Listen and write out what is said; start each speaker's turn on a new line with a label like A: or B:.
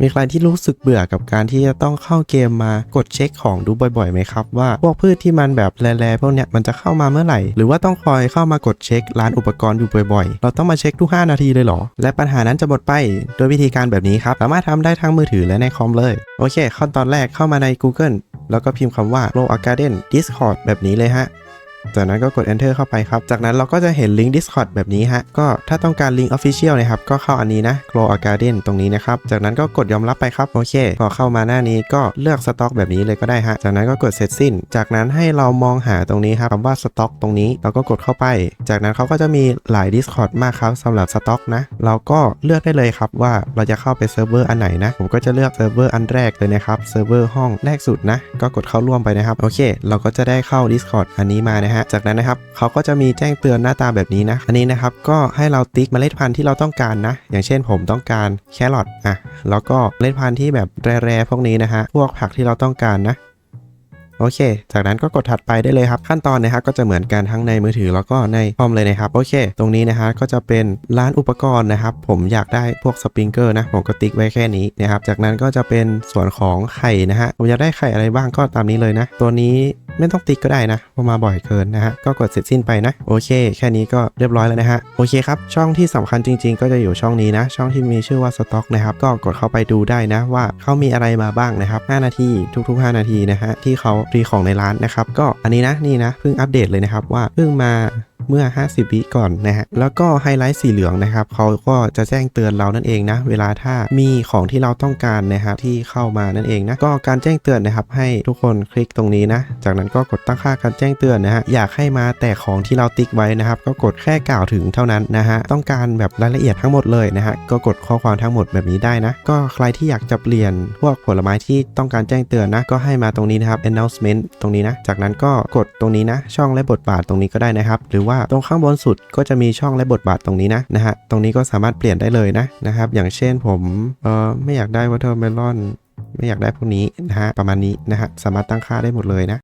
A: มีใครที่รู้สึกเบื่อกับการที่จะต้องเข้าเกมมากดเช็คของดูบ่อยๆไหมครับ ว่าพวกพืชที่มันแบบแร่ๆพวกเนี้ยมันจะเข้ามาเมื่อไหร่ หรือว่าต้องคอยเข้ามากดเช็คร้านอุปกรณ์อยู่บ่อยๆ เราต้องมาเช็คทุก 5 นาทีเลยเหรอ และปัญหานั้นจะหมดไปโดยวิธีการแบบนี้ครับ สามารถทำได้ทั้งมือถือและในคอมเลย โอเค ขั้นตอนแรกเข้ามาใน Google แล้วก็พิมพ์คำว่า Grow Garden Discord แบบนี้เลยฮะ จากนั้นก็กด enter เข้าไปครับ จากนั้นเราก็จะเห็นลิงก์ Discord แบบนี้ฮะ ก็ถ้าต้องการลิงก์ Official นะครับ ก็เข้าอันนี้นะ Grow a Garden ตรงนี้นะครับ จากนั้นก็กดยอมรับไปครับ โอเค พอเข้ามาหน้านี้ก็เลือกสต็อกแบบนี้เลยก็ได้ฮะ จากนั้นก็กดเสร็จสิ้น จากนั้นให้เรามองหาตรงนี้ครับคำว่าสต็อกตรงนี้ เราก็กดเข้าไป จากนั้นเขาก็จะมีหลาย Discord มากครับสำหรับสต็อกนะ เราก็เลือกได้เลยครับว่าเราจะเข้าไปเซิร์ฟเวอร์อันไหนนะ ผมก็จะเลือกเซิร์ฟเวอร์อันแรกเลยนะครับ เซิร์ฟเวอร์ห้องแรกสุดนะ ก็กดเข้าร่วมไปนะครับ โอเค เราก็จะได้เข้า Discord อันนี้มานะฮะจากนั้นนะครับเขาก็จะมีแจ้งเตือนหน้าตาแบบนี้นะ อันนี้นะครับก็ให้เราติ๊กเมล็ดพันธุ์ที่เราต้องการนะ อย่างเช่นผมต้องการแครอทอะ แล้วก็เมล็ดพันธุ์ที่แบบแร่ๆพวกนี้นะฮะ พวกผักที่เราต้องการนะโอเค จากนั้นก็กดถัดไปได้เลยครับ ขั้นตอนนะครับก็จะเหมือนกันทั้งในมือถือแล้วก็ในคอมเลยนะครับ โอเค ตรงนี้นะฮะก็จะเป็นร้านอุปกรณ์นะครับ ผมอยากได้พวกสปริงเกอร์นะ ผมก็ติ๊กไว้แค่นี้นะครับ จากนั้นก็จะเป็นส่วนของไข่นะฮะ ผมอยากได้ไข่อะไรบ้างก็ตามนี้เลยนะ ตัวนี้ ไม่ต้องติ๊กก็ได้นะเพราะมาบ่อยเกินนะฮะก็กดเสร็จสิ้นไปนะโอเค แค่นี้ก็เรียบร้อยแล้วนะฮะโอเคครับช่องที่สำคัญจริง ๆ ก็จะอยู่ช่องนี้นะ ช่องที่มีชื่อว่าสต็อกนะครับก็กดเข้าไปดูได้นะว่าเขามีอะไรมาบ้างนะครับ 5 นาทีทุก ๆ 5 นาทีนะฮะที่เขารีของในร้านนะครับก็อันนี้นะนี่นะเพิ่งอัปเดตเลยนะครับว่าเพิ่งมา เมื่อ 50 วิก่อนนะฮะแล้วก็ไฮไลท์สีเหลืองนะครับเขาก็จะแจ้งเตือนเรานั่นเองนะ เวลาถ้ามีของที่เราต้องการนะครับที่เข้ามานั่นเองนะก็การแจ้งเตือนนะครับให้ทุกคนคลิกตรงนี้นะ จากนั้นก็กดตั้งค่าการแจ้งเตือนนะฮะอยากให้มาแต่ของที่เราติ๊กไว้นะครับ ก็กดแค่กล่าวถึงเท่านั้นนะฮะต้องการแบบรายละเอียดทั้งหมดเลยนะฮะก็กดข้อความทั้งหมดแบบนี้ได้นะ ก็ใครที่อยากจะเปลี่ยนพวกผลไม้ที่ต้องการแจ้งเตือนนะ ก็ให้มาตรงนี้นะครับ announcement ตรงนี้นะ จากนั้นก็กดตรงนี้นะ ช่องและบทบาทตรงนี้ก็ได้นะครับ หรือว่าตรงข้างบนสุดก็จะมีช่องและบทบาทตรงนี้นะนะฮะตรงนี้ก็สามารถเปลี่ยนได้เลยนะนะครับอย่างเช่นผมเออไม่อยากได้วอเตอร์เมลอนไม่อยากได้พวกนี้นะฮะประมาณนี้นะฮะสามารถตั้งค่าได้หมดเลยนะ